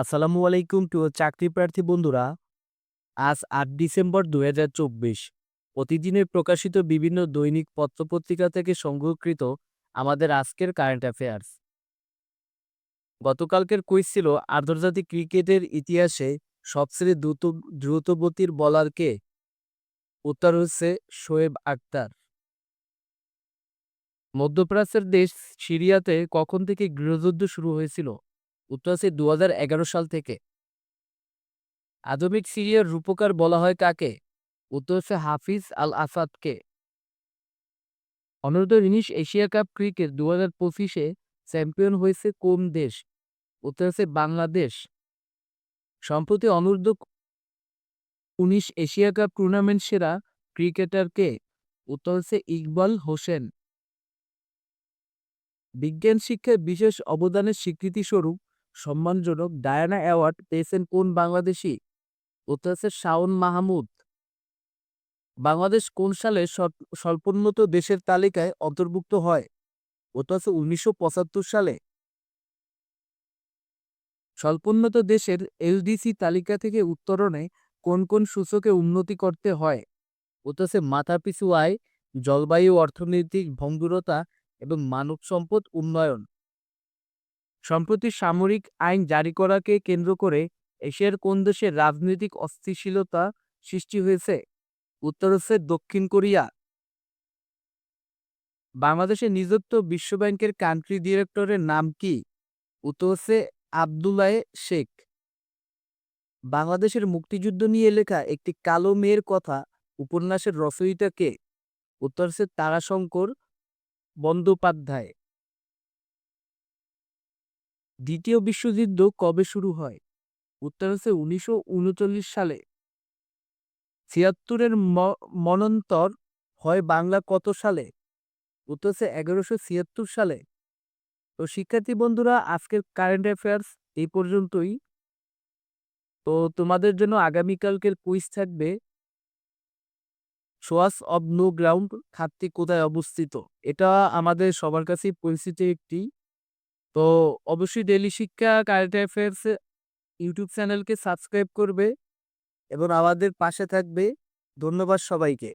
আসসালামু আলাইকুম টু চাকরি প্রার্থী বন্ধুরা। আজ আট ডিসেম্বর দুই হাজার চব্বিশ। প্রতিদিনের প্রকাশিত বিভিন্ন দৈনিক পত্রপত্রিকা থেকে সংগ্রহকৃত আমাদের আজকের কারেন্ট অ্যাফেয়ার্স। গতকালকের কুইজ ছিল আন্তর্জাতিক ক্রিকেটের ইতিহাসে সবচেয়ে দ্রুত, দ্রুতগতির বলার কে? উত্তর হচ্ছে শোয়েব আক্তার মধ্যপ্রাচ্যের দেশ সিরিয়াতে কখন থেকে গৃহযুদ্ধ শুরু হয়েছিল? উত্তর আছে দু হাজার এগারো সাল থেকে। আধুনিক সিরিয়ার রূপকার বলা হয় কাকে? উত্তর হচ্ছে হাফিজ আল আসাদকে অনূর্ধ্ব উনিশ এশিয়া কাপ ক্রিকেট দু হাজার পঁচিশে চ্যাম্পিয়ন হয়েছে কোন দেশ? উত্তর হচ্ছে বাংলাদেশ। সম্প্রতি অনূর্ধ্ব উনিশ এশিয়া কাপ টুর্নামেন্ট সেরা ক্রিকেটারকে উত্তর হচ্ছে ইকবাল হোসেন। বিজ্ঞান শিক্ষায় বিশেষ অবদানের স্বীকৃতিস্বরূপ সম্মানজনক ডায়ানা অ্যাওয়ার্ড পেয়েছেন কোন বাংলাদেশি? উত্তর আছে শাওন মাহমুদ। বাংলাদেশ কোন সালে স্বল্পোন্নত দেশের তালিকায় অন্তর্ভুক্ত হয়? উত্তর আছে উনিশশো পঁচাত্তর সালে। স্বল্পোন্নত দেশের এলডিসি তালিকা থেকে উত্তরণে কোন কোন সূচকে উন্নতি করতে হয়? উত্তর হচ্ছে মাথাপিছু আয়, জলবায়ু অর্থনৈতিক ভঙ্গুরতা এবং মানব সম্পদ উন্নয়ন। সম্প্রতি সামরিক আইন জারি করাকে কেন্দ্র করে এশিয়ার কোন দেশের রাজনৈতিক অস্থিতিশীলতা সৃষ্টি হয়েছে? উত্তর হচ্ছে দক্ষিণ কোরিয়া। বাংলাদেশে নিযুক্ত বিশ্বব্যাংকের কান্ট্রি ডিরেক্টরের নাম কি? উত্তর হচ্ছে আবদুল্লাহ শেখ। বাংলাদেশের মুক্তিযুদ্ধ নিয়ে লেখা একটি কালো মেয়ের কথা উপন্যাসের রচয়িতা কে? উত্তর হচ্ছে তারাশঙ্কর বন্দ্যোপাধ্যায়। দ্বিতীয় বিশ্বযুদ্ধ কবে শুরু হয়? উত্তর হচ্ছে উনিশশো উনচল্লিশ সালে। ছিয়াত্তরের মনন্তর হয় বাংলা কত সালে? উত্তর হচ্ছে এগারোশো ছিয়াত্তর সালে। তো শিক্ষার্থী বন্ধুরা, আজকের কারেন্ট অ্যাফেয়ার্স এই পর্যন্তই। তো তোমাদের জন্য আগামীকালকের কুইজ থাকবে। সোয়াস অব নো গ্রাউন্ড খাতটি কোথায় অবস্থিত? এটা আমাদের সবার কাছেই পরিচিত একটি। তো অবশ্যই daily Shiksha current affairs YouTube চ্যানেলকে সাবস্ক্রাইব করবে এবং আমাদের পাশে থাকবে। ধন্যবাদ সবাইকে।